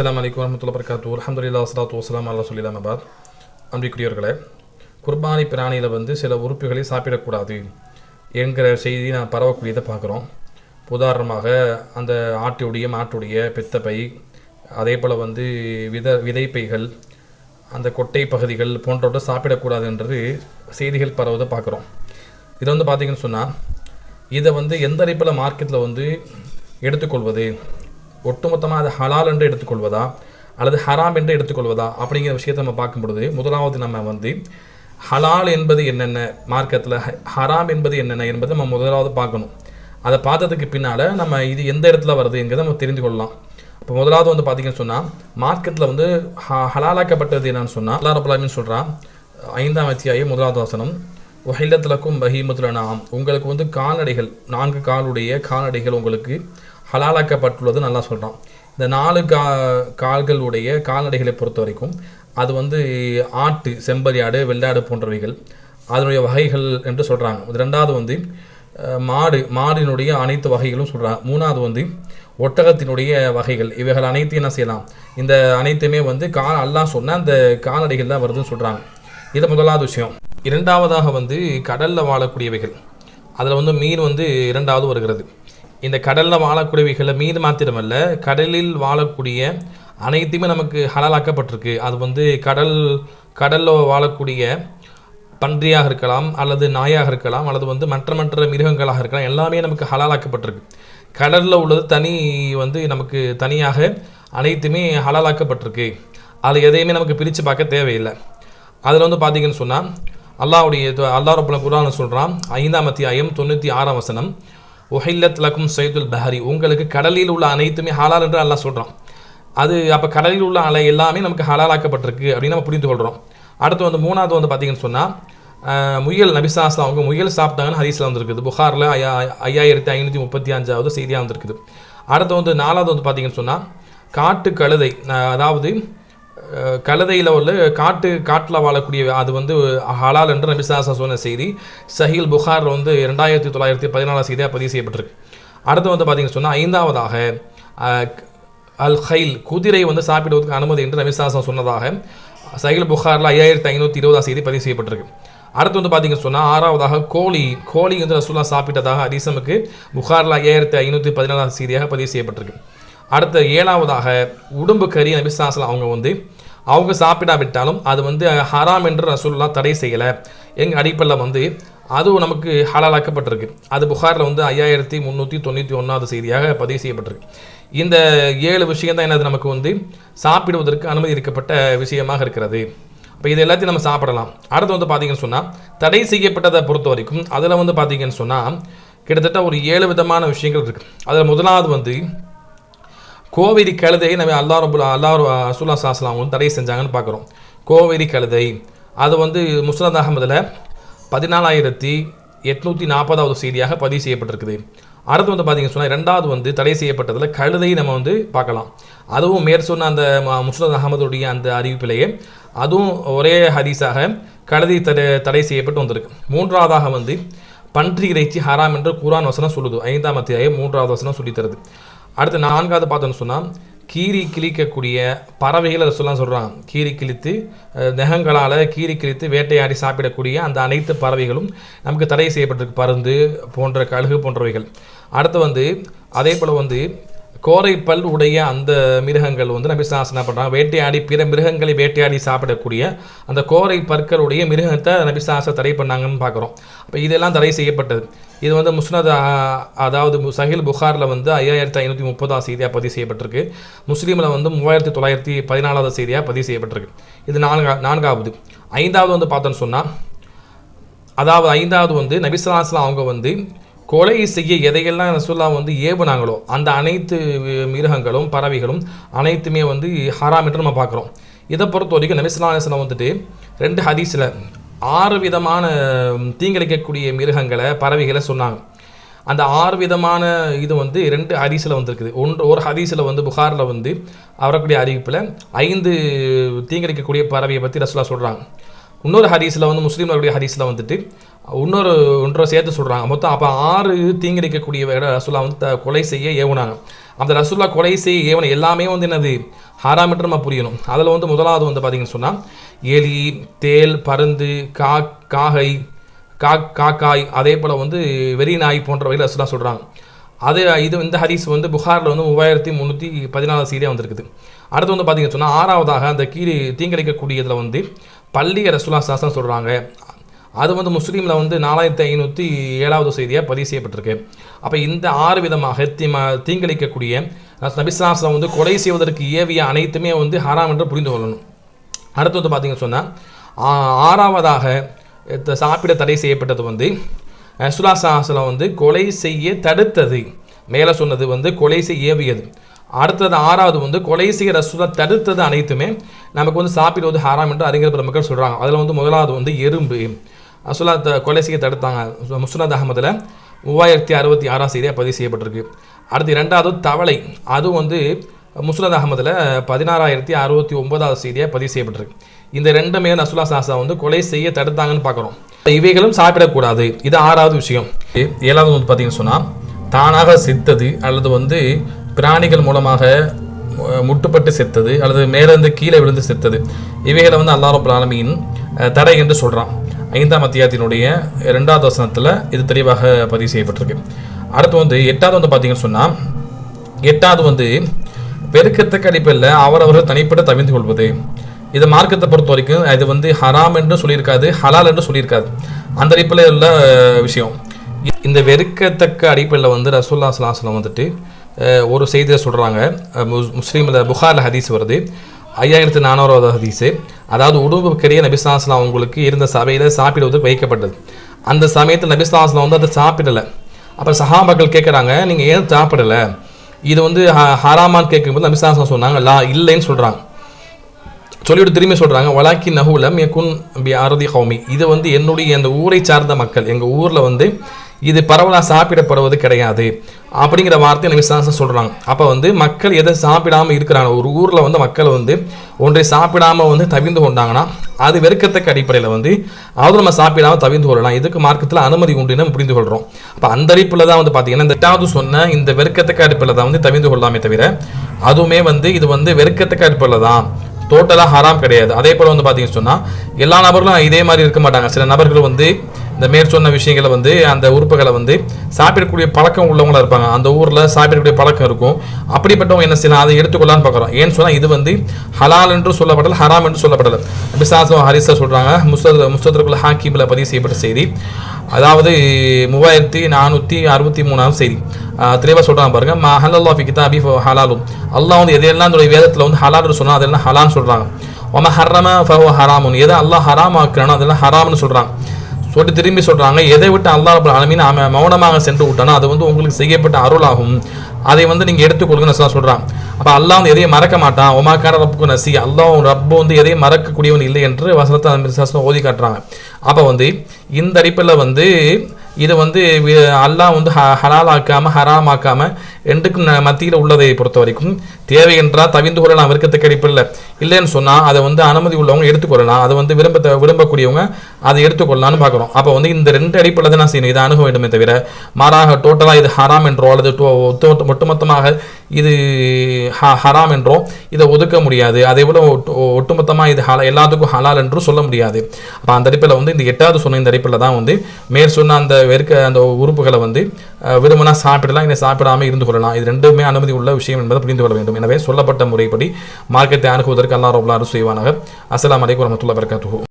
அஸ்லாம் அலைக்கும் வரமத்துல வரகாத்து அல்ஹம்துலில்லாஹ் வஸ்ஸலாத்து வஸ்ஸலாம் அல்லா சொல்லிலாம் அபாத் அன்பிக்குரியவர்களே குர்பானி பிராணியில் வந்து சில உறுப்புகளை சாப்பிடக்கூடாது என்கிற செய்தி நான் பரவக்கூடியதை பார்க்குறோம். உதாரணமாக அந்த ஆட்டுடைய மாட்டுடைய பித்தப்பை அதே போல் வந்து வித விதைப்பைகள் அந்த கொட்டை பகுதிகள் போன்றவற்றை சாப்பிடக்கூடாது என்று செய்திகள் பரவதை பார்க்குறோம். இதை வந்து பார்த்திங்கன்னு சொன்னால் இதை வந்து எந்த அடிப்பில் மார்க்கெட்டில் வந்து எடுத்துக்கொள்வது? ஒட்டுமொத்தமாக அது ஹலால் என்று எடுத்துக்கொள்வதா அல்லது ஹராம் என்று எடுத்துக்கொள்வதா அப்படிங்கிற விஷயத்தை நம்ம பார்க்கும் பொழுது முதலாவது நம்ம வந்து ஹலால் என்பது என்னென்ன? மார்க்கத்தில் ஹராம் என்பது என்னென்ன என்பதை நம்ம முதலாவது பார்க்கணும். அதை பார்த்ததுக்கு பின்னால் நம்ம இது எந்த இடத்துல வருதுங்கிறத நம்ம தெரிந்து கொள்ளலாம். இப்போ முதலாவது வந்து பார்த்திங்கன்னு சொன்னால் மார்க்கெட்டில் வந்து ஹ ஹலாலாக்கப்பட்டது என்னன்னு சொன்னால் அல்லா ரபுல்லாமின்னு சொல்கிறான் ஐந்தாம் அத்தியாயம் முதலாவது வசனம் ஒஹில்லத்திலக்கும் பஹீமத்துலனாம் உங்களுக்கு வந்து கால்நடைகள் நான்கு காலுடைய கால்நடைகள் உங்களுக்கு ஹலாலாக்கப்பட்டுள்ளது நல்லா சொல்கிறான் இந்த நாலு கா கால்களுடைய கால்நடைகளை பொறுத்த வரைக்கும் அது வந்து ஆட்டு செம்பரி ஆடு வெள்ளாடு போன்றவைகள். அதனுடைய வகைகள் என்று சொல்கிறாங்க ரெண்டாவது வந்து மாடு மாடினுடைய அனைத்து வகைகளும் சொல்கிறாங்க மூணாவது வந்து ஒட்டகத்தினுடைய வகைகள். இவைகள் அனைத்தையும் என்ன செய்யலாம்? இந்த அனைத்துமே வந்து கா எல்லாம் சொன்ன அந்த கால்நடைகள் தான் வருதுன்னு சொல்கிறாங்க இது முதலாவது விஷயம். இரண்டாவதாக வந்து கடலில் வாழக்கூடியவைகள். அதில் வந்து மீன் வந்து இரண்டாவது வருகிறது. இந்த கடலில் வாழக்கூடியவைகளை மீது மாத்திரமல்ல கடலில் வாழக்கூடிய அனைத்துமே நமக்கு ஹலாலாக்கப்பட்டிருக்கு. அது வந்து கடல் கடலில் வாழக்கூடிய பன்றியாக இருக்கலாம் அல்லது நாயாக இருக்கலாம் அல்லது வந்து மற்ற மற்ற மிருகங்களாக இருக்கலாம் எல்லாமே நமக்கு ஹலாலாக்கப்பட்டிருக்கு. கடலில் உள்ளது தனி வந்து நமக்கு தனியாக அனைத்துமே ஹலாலாக்கப்பட்டிருக்கு. அது எதையுமே நமக்கு பிரித்து பார்க்க தேவையில்லை. அதில் வந்து பார்த்தீங்கன்னு சொன்னால் அல்லாஹ்வுடைய இது அல்லாஹ் ரப்பல் சொல்கிறான் ஐந்தாம் அத்தியாயம் தொண்ணூற்றி ஆறாம் வசனம் ஒஹில்லத் லக்கும் சைதுல் பஹரி. உங்களுக்கு கடலில் உள்ள அனைத்துமே ஹலால் என்று அல்லா சொல்கிறோம் அது அப்போ கடலில் உள்ள அலை எல்லாமே நமக்கு ஹலாலாக்கப்பட்டிருக்கு அப்படின்னு நம்ம புரிந்து கொள்கிறோம் அடுத்து வந்து மூணாவது வந்து பார்த்தீங்கன்னு சொன்னால் முயல் நபிசாஸ்லாம் அவங்க முயல் சாப்பிட்டாங்கன்னு ஹரிஸில் வந்திருக்குது. புகாரில் ஐயா ஐயாயிரத்தி ஐநூற்றி முப்பத்தி அஞ்சாவது செய்தியாக வந்திருக்குது. அடுத்து வந்து நாலாவது வந்து பார்த்தீங்கன்னு சொன்னால் காட்டு கழுதை அதாவது கழுதையில் உள்ள காட்டு காட்டில் வாழக்கூடிய அது வந்து ஹலால் என்று நபிசாசா சொன்ன செய்தி. சஹீல் புகாரில் வந்து ரெண்டாயிரத்தி தொள்ளாயிரத்தி பதினாலாம் செய்தியாக பதிவு செய்யப்பட்டிருக்கு. அடுத்து வந்து பார்த்தீங்கன்னு சொன்னால் ஐந்தாவதாக அல் ஹைல் குதிரை வந்து சாப்பிடுவதற்கு அனுமதி என்று நபிசாசம் சொன்னதாக சஹீல் புகாரில் ஐயாயிரத்தி ஐநூற்றி இருபதாம் செய்தி பதிவு செய்யப்பட்டிருக்கு. அடுத்து வந்து பார்த்தீங்கன்னு சொன்னால் ஆறாவதாக கோழி கோழி வந்து ரசூல்லா சாப்பிட்டதாக அதிசமுக்கு புகாரில் ஐயாயிரத்தி ஐநூற்றி பதினாலாம் செய்தியாக பதிவு செய்யப்பட்டிருக்கு. அடுத்த ஏழாவதாக உடம்பு கறி நபிசாசலம் அவங்க வந்து அவங்க சாப்பிடாவிட்டாலும் அது வந்து ஹராம் என்று ரசூல்லா தடை செய்யலை. எங்கள் அடிப்படையில் வந்து அதுவும் நமக்கு ஹலாலாக்கப்பட்டிருக்கு. அது புகாரில் வந்து ஐயாயிரத்தி முந்நூற்றி தொண்ணூற்றி ஒன்றாவது செய்தியாக பதிவு செய்யப்பட்டிருக்கு. இந்த ஏழு விஷயம் தான் என்னது? நமக்கு வந்து சாப்பிடுவதற்கு அனுமதி இருக்கப்பட்ட விஷயமாக இருக்கிறது. இப்போ இது எல்லாத்தையும் நம்ம சாப்பிடலாம். அடுத்து வந்து பார்த்தீங்கன்னு சொன்னால் தடை செய்யப்பட்டதை பொறுத்த வரைக்கும் அதில் வந்து பார்த்தீங்கன்னு சொன்னால் கிட்டத்தட்ட ஒரு ஏழு விதமான விஷயங்கள் இருக்குது அதில் முதலாவது வந்து கோவேரி கழுதையை நம்ம அல்லா ரபுல் அல்லா ரசூல்லா சாஸ்லாம் வந்து தடை செஞ்சாங்கன்னு பார்க்குறோம். கோவேரி கழுதை அது வந்து முஸ்லத் அகமதில் பதினாலாயிரத்தி எட்நூற்றி நாற்பதாவது செய்தியாக பதிவு செய்யப்பட்டிருக்குது. அடுத்து வந்து பார்த்தீங்கன்னு சொன்னால் ரெண்டாவது வந்து தடை செய்யப்பட்டதில் கழுதை நம்ம வந்து பார்க்கலாம். அதுவும் மேற் சொன்ன அந்த ம- அகமதுடைய அந்த அறிவிப்பிலேயே அதுவும் ஒரே ஹதீஸாக கழுதை தடை தடை செய்யப்பட்டு வந்திருக்கு. மூன்றாவதாக வந்து பன்றி இறைச்சி ஹராம் என்று குரான் வசனம் சொல்லுது. ஐந்தாம் அத்தியாயம் மூன்றாவது வசனம் சொல்லித்தருது அடுத்து நான்காவது பார்த்தோன்னு சொன்னால் கீரி கிழிக்கக்கூடிய பறவைகள் அதை சொல்லலாம் சொல்கிறாங்க கீரி கிழித்து நெகங்களால் நகங்களால் கீரி கிழித்து வேட்டையாடி சாப்பிடக்கூடிய அந்த அனைத்து பறவைகளும் நமக்கு தடை செய்யப்பட்டிருக்கு. பருந்து போன்ற கழுகு போன்றவைகள். அடுத்து வந்து அதே போல் வந்து கோரை பல் உடைய அந்த மிருகங்கள் வந்து நபி சாசனா பண்ணுறாங்க வேட்டையாடி பிற மிருகங்களை வேட்டையாடி சாப்பிடக்கூடிய அந்த கோரை பற்களுடைய மிருகத்தை நபி சாச தடை பண்ணாங்கன்னு பார்க்குறோம். அப்போ இதெல்லாம் தடை செய்யப்பட்டது. இது வந்து முஸ்னத் அதாவது சஹில் புகாரில் வந்து ஐயாயிரத்தி ஐநூற்றி முப்பதாம் செய்தியாக பதிவு செய்யப்பட்டிருக்கு. முஸ்லீமில் வந்து மூவாயிரத்தி தொள்ளாயிரத்தி பதினாலாவது செய்தியாக பதிவு செய்யப்பட்டிருக்கு. இது நான்கா நான்காவது. ஐந்தாவது வந்து பார்த்தோன்னு சொன்னால் அதாவது ஐந்தாவது வந்து நபிசலாஸ்லாம் அவங்க வந்து கொலை செய்ய எதையெல்லாம் ரசூல்லா வந்து ஏவுனாங்களோ அந்த அனைத்து மிருகங்களும் பறவைகளும் அனைத்துமே வந்து ஹராம் என்று நம்ம பார்க்குறோம். இதை பொறுத்த வரைக்கும் நபிசுல்லாஸ்லாம் வந்துட்டு ரெண்டு ஹதீஸில் ஆறு விதமான தீங்கிழைக்கக்கூடிய மிருகங்களை பறவைகளை சொன்னாங்க. அந்த ஆறு விதமான இது வந்து ரெண்டு ஹதீஸில் வந்திருக்குது. ஒன்று ஒரு ஹதீஸில் வந்து புகாரில் வந்து அவரக்கூடிய அறிவிப்பில் ஐந்து தீங்கிழைக்கக்கூடிய பறவையை பற்றி ரசூலா சொல்கிறாங்க இன்னொரு ஹதீஸில் வந்து முஸ்லீம்களுடைய ஹதீஸில் வந்துட்டு இன்னொரு ஒன்றை சேர்த்து சொல்கிறாங்க மொத்தம் அப்போ ஆறு தீங்கிழைக்கக்கூடிய ரசுல்லா வந்து த- கொலை செய்ய ஏவுனாங்க. அந்த ரசூல்லா கொலை செய்ய ஏவனை எல்லாமே வந்து என்னது? ஹராம் நம்ம புரியணும். அதில் வந்து முதலாவது வந்து பார்த்தீங்கன்னு சொன்னால் எலி தேல் பருந்து கா காகை கா காக்காய் அதே போல் வந்து வெறி நாய் போன்றவைகள் ரசுல்லா சொல்கிறாங்க அது இது இந்த ஹரிஸ் வந்து புகாரில் வந்து மூவாயிரத்தி முந்நூற்றி பதினாலு சீரியாக வந்திருக்குது. அடுத்து வந்து பார்த்திங்கன்னு சொன்னால் ஆறாவதாக அந்த கீழே தீங்கிழைக்கக்கூடியதில் வந்து பள்ளி ரசுல்லா சாசனம் சொல்கிறாங்க அது வந்து முஸ்லீமில் வந்து நாலாயிரத்தி ஐநூற்றி ஏழாவது செய்தியாக பதிவு செய்யப்பட்டிருக்கு. அப்போ இந்த ஆறு விதமாக தீம தீங்களிக்கக்கூடிய நபிசாசனம் வந்து கொலை செய்வதற்கு ஏவிய அனைத்துமே வந்து ஹராம் என்று புரிந்து கொள்ளணும். அடுத்து வந்து பார்த்தீங்கன்னு சொன்னால் ஆறாவதாக சாப்பிட தடை செய்யப்பட்டது வந்து சுலா சாசனம் வந்து கொலை செய்ய தடுத்தது. மேலே சொன்னது வந்து கொலை செய்ய ஏவியது. அடுத்தது ஆறாவது வந்து கொலை செய்ய ரசுலா தடுத்தது அனைத்துமே நமக்கு வந்து சாப்பிடுவது ஹாராம் என்று அறிஞர் பெருமக்கள் சொல்கிறாங்க அதில் வந்து முதலாவது வந்து எறும்பு. அசுலாத் த கொலை செய்ய தடுத்தாங்க. முசுலாத் அகமதில் மூவாயிரத்தி அறுபத்தி ஆறாம் செய்தியாக பதிவு செய்யப்பட்டிருக்கு. அடுத்து ரெண்டாவது தவளை. அதுவும் வந்து முஸ்லத் அகமதில் பதினாறாயிரத்தி அறுபத்தி ஒன்பதாவது செய்தியாக பதிவு செய்யப்பட்டிருக்கு. இந்த ரெண்டுமே நசுலா சாசா வந்து கொலை செய்ய தடுத்தாங்கன்னு பார்க்குறோம். இவைகளும் சாப்பிடக்கூடாது. இது ஆறாவது விஷயம். ஏழாவது வந்து பார்த்தீங்கன்னு சொன்னால் தானாக சித்தது அல்லது வந்து பிராணிகள் மூலமாக முட்டுப்பட்டு செத்தது அல்லது மேலேருந்து கீழே விழுந்து செத்தது. இவைகளை வந்து அல்லா ரபுல் ஆலமியின் தடை என்று சொல்கிறான் ஐந்தாம் அத்தியாயத்தினுடைய ரெண்டாவது வசனத்தில் இது தெளிவாக பதிவு செய்யப்பட்டிருக்கு. அடுத்து வந்து எட்டாவது வந்து பார்த்தீங்கன்னு சொன்னால் எட்டாவது வந்து பெருக்கத்தக்க அடிப்பில் அவரவர்கள் தனிப்பட்ட தவிர்ந்து கொள்வது. இது மார்க்கத்தை பொறுத்த வரைக்கும் இது வந்து ஹராம் என்று சொல்லியிருக்காது ஹலால் என்று சொல்லியிருக்காது. அந்த அடிப்பில் உள்ள விஷயம். இந்த வெறுக்கத்தக்க அடிப்படையில் வந்து ரசூல்லா சலாஹலம் வந்துட்டு ஒரு செய்தியை சொல்கிறாங்க முஸ்லீமில் புகாரில் ஹதீஸ் வருது. ஐயாயிரத்து நானூறாவது ஹதீஸு. அதாவது உடம்புக்கிடையே நபிஸ்லாஸ்லாம் அவங்களுக்கு இருந்த சபையில் சாப்பிடுவதற்கு வைக்கப்பட்டது. அந்த சமயத்தில் நபிஸ்லாஸ்லாம் வந்து அதை சாப்பிடலை. அப்புறம் சஹாபாக்கள் கேட்குறாங்க நீங்கள் ஏன் சாப்பிடலை? இது வந்து ஹராமான் கேட்கும்போது நபிஸ்லாஸ்லாம் சொன்னாங்க லா இல்லைன்னு சொல்கிறாங்க சொல்லிவிட்டு திரும்பி சொல்கிறாங்க வலாக்கி நகுலம் எக்குன் பி அறுதி ஹோமி இது வந்து என்னுடைய அந்த ஊரை சார்ந்த மக்கள் எங்கள் ஊரில் வந்து இது பரவலாக சாப்பிடப்படுவது கிடையாது. அப்படிங்கிற வார்த்தையை எனக்கு விசாசம் சொல்கிறாங்க அப்போ வந்து மக்கள் எதை சாப்பிடாமல் இருக்கிறாங்க? ஒரு ஊரில் வந்து மக்கள் வந்து ஒன்றை சாப்பிடாமல் வந்து தவிர்ந்து கொண்டாங்கன்னா அது வெறுக்கத்தக்க அடிப்படையில் வந்து அது நம்ம சாப்பிடாமல் தவிர்ந்து கொள்ளலாம். இதுக்கு மார்க்கத்தில் அனுமதி உண்டு நம்ம புரிந்து கொள்கிறோம் அப்போ அந்த அடிப்பில் தான் வந்து பார்த்தீங்கன்னா இந்த எட்டாவது சொன்ன இந்த வெறுக்கத்தக்க அடிப்பில் தான் வந்து தவிர்ந்து கொள்ளலாமே தவிர அதுவுமே வந்து இது வந்து வெறுக்கத்தக்க அடிப்படையில் தான். டோட்டலாக ஹராம் கிடையாது. அதே போல் வந்து பார்த்தீங்கன்னு சொன்னால் எல்லா நபர்களும் இதே மாதிரி இருக்க மாட்டாங்க. சில நபர்கள் வந்து இந்த மேற் சொன்ன விஷயங்களை வந்து அந்த உறுப்புகளை வந்து சாப்பிடக்கூடிய பழக்கம் உள்ளவங்களாக இருப்பாங்க. அந்த ஊரில் சாப்பிடக்கூடிய பழக்கம் இருக்கும். அப்படிப்பட்டவங்க என்ன செய்யலாம்? அதை எடுத்துக்கொள்ளான்னு பார்க்குறோம். ஏன்னு சொன்னால் இது வந்து ஹலால் என்று சொல்லப்படல ஹராம் என்று சொல்லப்படல. பிசாசம் ஹரிசா சொல்கிறாங்க முஸ்தத் முஸ்தத்திற்குள்ள ஹாக்கிமில் பதிவு செய்யப்பட்ட செய்தி. அதாவது மூவாயிரத்தி நானூற்றி அறுபத்தி மூணாவது செய்தி. தெளிவாக சொல்கிறாங்க பாருங்க. மா ஹலல்லா ஃபி கிதாபி ஹலாலும். அல்லாஹ் வந்து எதையெல்லாம் என்னுடைய வேதத்தில் வந்து ஹலால்னு சொன்னால் அதெல்லாம் ஹலான்னு சொல்கிறாங்க ஒம ஹர்ரம ஃபஹோ ஹராமுன். எதை அல்லாஹ் ஹராம் ஆக்குறானோ அதெல்லாம் ஹராம்னு சொல்கிறாங்க சொல்லி திரும்பி சொல்கிறாங்க எதை விட்டு அல்லா ரபுல் ஆலமீன் அவன் மௌனமாக சென்று விட்டானோ அது வந்து உங்களுக்கு செய்யப்பட்ட அருளாகும். அதை வந்து நீங்கள் எடுத்துக்கொள்ளுங்கன்னு சொல்கிறான் அப்போ அல்லாஹ் வந்து எதையும் மறக்க மாட்டான். ஒமாக்கார ரப்புக்கு நசி அல்லாஹ் ரப்பு வந்து எதையும் மறக்கக்கூடியவன் இல்லை என்று வசனத்தை அந்த ஓதி காட்டுறாங்க. அப்போ வந்து இந்த அடிப்பில் வந்து இதை வந்து அல்லாஹ் வந்து ஹலால் ஆக்காமல் ஹராம் ஆக்காமல் ரெண்டுக்கும் மத்தியில் உள்ளதை பொறுத்த வரைக்கும் தேவை என்றால் தவிந்து கொள்ளலாம் விருக்கத்துக்கு அடிப்பில் இல்லைன்னு சொன்னால் அதை வந்து அனுமதி உள்ளவங்க எடுத்துக்கொள்ளலாம் அதை வந்து விரும்ப விரும்பக்கூடியவங்க அதை எடுத்துக்கொள்ளலாம்னு பார்க்குறோம். அப்போ வந்து இந்த ரெண்டு அடிப்பில் தான் நான் செய்யணும். இதை அணுக வேண்டுமே தவிர மாறாக டோட்டலாக இது ஹராம் என்றோ அல்லது ஒட்டுமொத்தமாக இது ஹ ஹராம் என்றோ இதை ஒதுக்க முடியாது. அதே போல் ஒட்டுமொத்தமாக இது ஹலா எல்லாத்துக்கும் ஹலால் என்றும் சொல்ல முடியாது. அப்போ அந்த அடிப்பில் வந்து இந்த எட்டாவது சொன்ன இந்த அடிப்பில் தான் வந்து மேற் சொன்ன அந்த வெறுக்க அந்த உறுப்புகளை வந்து விரும்பினா சாப்பிடலாம் இல்லை சாப்பிடாமல் இருந்து கொள்ளலாம். இது ரெண்டுமே அனுமதி உள்ள விஷயம் என்பதை புரிந்து கொள்ள வேண்டும். எனவே சொல்லப்பட்ட முறைப்படி மார்க்கெட்டை அணுகுவதற்கு அல்லா ரோப்லா அரு செய்வானாக. அஸ்லாம் அலைக்கும் வரமத்துல்லா வரகாத்து